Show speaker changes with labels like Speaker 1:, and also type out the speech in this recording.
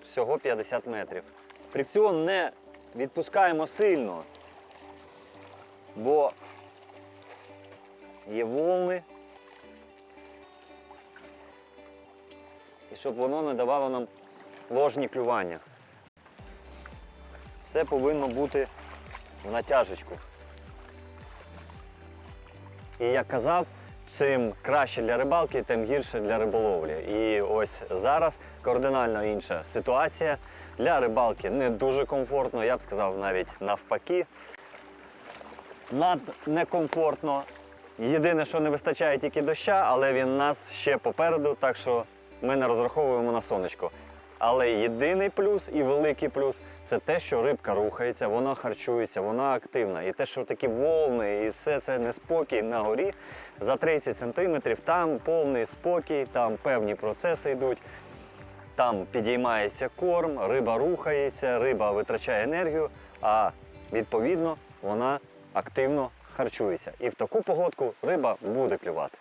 Speaker 1: тут всього 50 метрів. Фрикціон не відпускаємо сильно, бо є волни. І щоб воно не давало нам ложні клювання. Все повинно бути в натяжечку. І як казав, чим краще для рибалки, тим гірше для риболовлі. І ось зараз кардинально інша ситуація. Для рибалки не дуже комфортно, я б сказав навіть навпаки. Над некомфортно. Єдине, що не вистачає тільки доща, але він нас ще попереду, так що ми не розраховуємо на сонечко. Але єдиний плюс і великий плюс це те, що рибка рухається, вона харчується, вона активна. І те, що такі волни і все це неспокій на горі за 30 сантиметрів, там повний спокій, там певні процеси йдуть. Там підіймається корм, риба рухається, риба витрачає енергію, а відповідно вона активно харчується. І в таку погодку риба буде клювати.